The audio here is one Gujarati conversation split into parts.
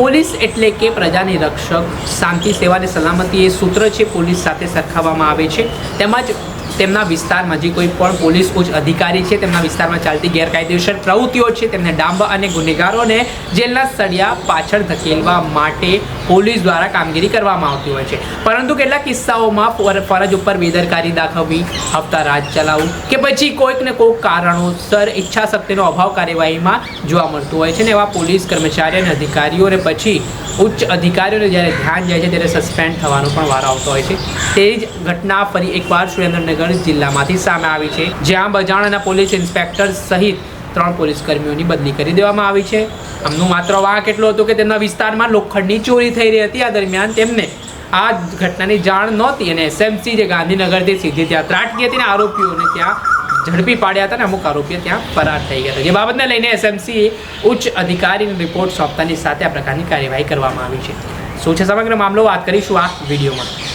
પોલીસ એટલે કે પ્રજાની રક્ષક, શાંતિ, સેવા અને સલામતી એ સૂત્ર છે પોલીસ સાથે સરખાવવામાં આવે છે. તેમજ તેમના વિસ્તારમાં જે કોઈ પણ પોલીસ ઉચ્ચ અધિકારી છે, તેમના વિસ્તારમાં ચાલતી ગેરકાયદેસર પ્રવૃત્તિઓ છે, તેમને ડાંબા અને ગુનેગારોને જેલના સળિયા પાછળ ધકેલવા માટે પોલીસ દ્વારા કામગીરી કરવામાં આવતી હોય છે. પરંતુ કેટલાક કિસ્સાઓમાં ફરજ ઉપર બેદરકારી દાખવવી, હપ્તા રાજ ચલાવવું કે પછી કોઈકને કોઈક કારણોસર ઈચ્છા શક્તિનો અભાવ કાર્યવાહીમાં જોવા મળતું હોય છે ને એવા પોલીસ કર્મચારી અને અધિકારીઓને પછી ઉચ્ચ અધિકારીઓને જ્યારે ધ્યાન જાય છે, ત્યારે સસ્પેન્ડ થવાનો પણ વારો આવતો હોય છે. તે જ ઘટના ફરી એકવાર સુરેન્દ્રનગર જિલ્લામાંથી સામે આવી છે, જ્યાં બજાણાના પોલીસ ઇન્સ્પેક્ટર સહિત ત્રણ પોલીસ કર્મીઓની બદલી કરી દેવામાં આવી છે. આમનું માત્ર વાંક એટલો હતો કે તેમના વિસ્તારમાં લોખંડની ચોરી થઈ રહી હતી. આ દરમિયાન તેમને આ ઘટનાની જાણ નહોતી અને એસએમસી જે ગાંધીનગરથી સીધી ત્યાં ત્રાટકી હતી ને આરોપીઓને ત્યાં ઝડપી પાડ્યા હતા ને અમુક આરોપીઓ ત્યાં ફરાર થઈ ગયા હતા. જે બાબતને લઈને એસએમસીએ ઉચ્ચ અધિકારીને રિપોર્ટ સોંપતાની સાથે આ પ્રકારની કાર્યવાહી કરવામાં આવી છે. શું છે સમગ્ર મામલો? વાત કરીશું આ વિડીયોમાં.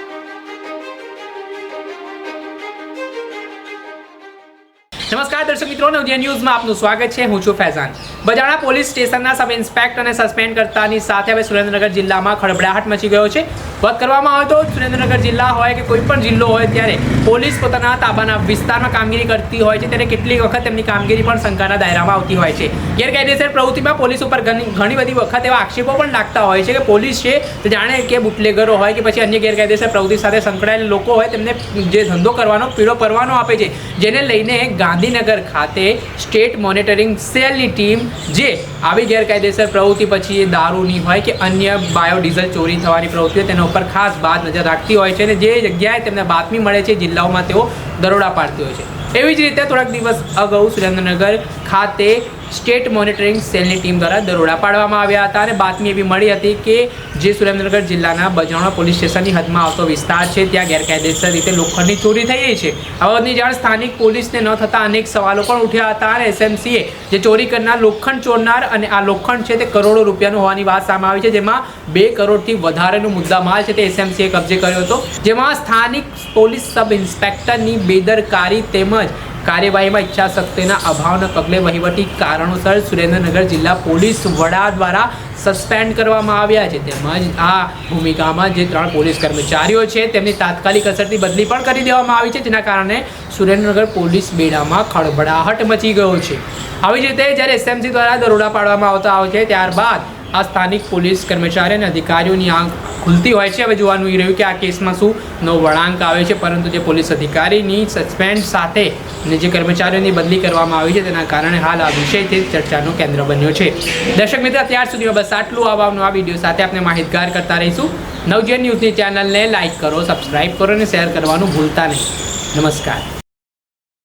નમસ્કાર દર્શક મિત્રો, નવજીવન ન્યૂઝમાં આપનું સ્વાગત છે. હું છું ફૈઝાન. બજાણા પોલીસ સ્ટેશનના સબ ઇન્સ્પેક્ટરને સસ્પેન્ડ કરતાની સાથે હવે સુરેન્દ્રનગર જિલ્લામાં ખળભળાહટ મચી ગયો છે. વાત કરવામાં આવે તો સુરેન્દ્રનગર જિલ્લા હોય કે કોઈ પણ જિલ્લો હોય ત્યારે પોલીસ પોતાના તાબાના વિસ્તારમાં કામગીરી કરતી હોય છે. ત્યારે કેટલીક વખત તેમની કામગીરી પણ શંકાના દાયરામાં આવતી હોય છે. ગેરકાયદેસર પ્રવૃત્તિમાં પોલીસ ઉપર ઘણી બધી વખત એવા આક્ષેપો પણ લાગતા હોય છે કે પોલીસ છે તે જાણે કે બુટલેગરો હોય કે પછી અન્ય ગેરકાયદેસર પ્રવૃત્તિ સાથે સંકળાયેલા લોકો હોય તેમને જે ધંધો કરવાનો, પીળો પરવાનો આપે છે. જેને લઈને ગાંધીનગર ખાતે સ્ટેટ મોનિટરિંગ સેલની ટીમ જે આવી ગેરકાયદેસર પ્રવૃત્તિ પછી દારૂની હોય કે અન્ય બાયોડીઝલ ચોરી થવાની પ્રવૃત્તિ હોય તેના ઉપર ખાસ બાદ નજર રાખતી હોય છે અને જે જગ્યાએ તેમને બાતમી મળે છે જિલ્લાઓમાં તેઓ દરોડા પાડતી હોય છે. એવી જ રીતે થોડાક દિવસ અગાઉ સુરેન્દ્રનગર ખાતે સ્ટેટ મોનિટરિંગ સેલની ટીમ દ્વારા દરોડા પાડવામાં આવ્યા હતા અને બાતમી એવી મળી હતી કે જે સુરેન્દ્રનગર જિલ્લાના બજાણા પોલીસ સ્ટેશનની હદમાં આવતો વિસ્તાર છે, ત્યાં ગેરકાયદેસર રીતે લોખંડની ચોરી થઈ રહી છે. આ જાણ સ્થાનિક પોલીસને ન થતા અનેક સવાલો પણ ઉઠ્યા હતા અને એસએમસીએ જે ચોરી કરનાર લોખંડ ચોરનાર અને આ લોખંડ છે તે કરોડો રૂપિયાનું હોવાની વાત સામે આવી છે, જેમાં બે કરોડથી વધારેનો મુદ્દામાલ છે તે એસએમસીએ કબજે કર્યો હતો, જેમાં સ્થાનિક પોલીસ સબ ઇન્સ્પેક્ટરની બેદરકારી તેમજ કાર્યવાહીમાં ઈચ્છા શક્તિના અભાવના પગલે વહીવટી કારણોસર સુરેન્દ્રનગર જિલ્લા પોલીસ વડા દ્વારા સસ્પેન્ડ કરવામાં આવ્યા છે. તેમજ આ ભૂમિકામાં જે ત્રણ પોલીસ કર્મચારીઓ છે, તેમની તાત્કાલિક અસરથી બદલી પણ કરી દેવામાં આવી છે, જેના કારણે સુરેન્દ્રનગર પોલીસ બેડામાં ખળભળાહટ મચી ગયો છે. આવી જ રીતે જ્યારે એસએમસી દ્વારા દરોડા પાડવામાં આવતા હોય છે, ત્યારબાદ આ સ્થાનિક પોલીસ કર્મચારી અને અધિકારીઓની આંખ ખુલતી હોય છે. હવે જોવાનું એ રહ્યું કે આ કેસમાં શું નો વળાંક આવે છે, પરંતુ જે પોલીસ અધિકારીની સસ્પેન્ડ સાથે અને જે કર્મચારીઓની બદલી કરવામાં આવી છે, તેના કારણે હાલ આ તે ચર્ચાનું કેન્દ્ર બન્યો છે. દર્શક મિત્ર, અત્યાર સુધીમાં બસ આટલું. આવવાનું આ વીડિયો સાથે આપણે માહિતગાર કરતા રહીશું. નવજીવન ન્યૂઝની ચેનલને લાઇક કરો, સબસ્ક્રાઇબ કરો અને શેર કરવાનું ભૂલતા નહીં. નમસ્કાર.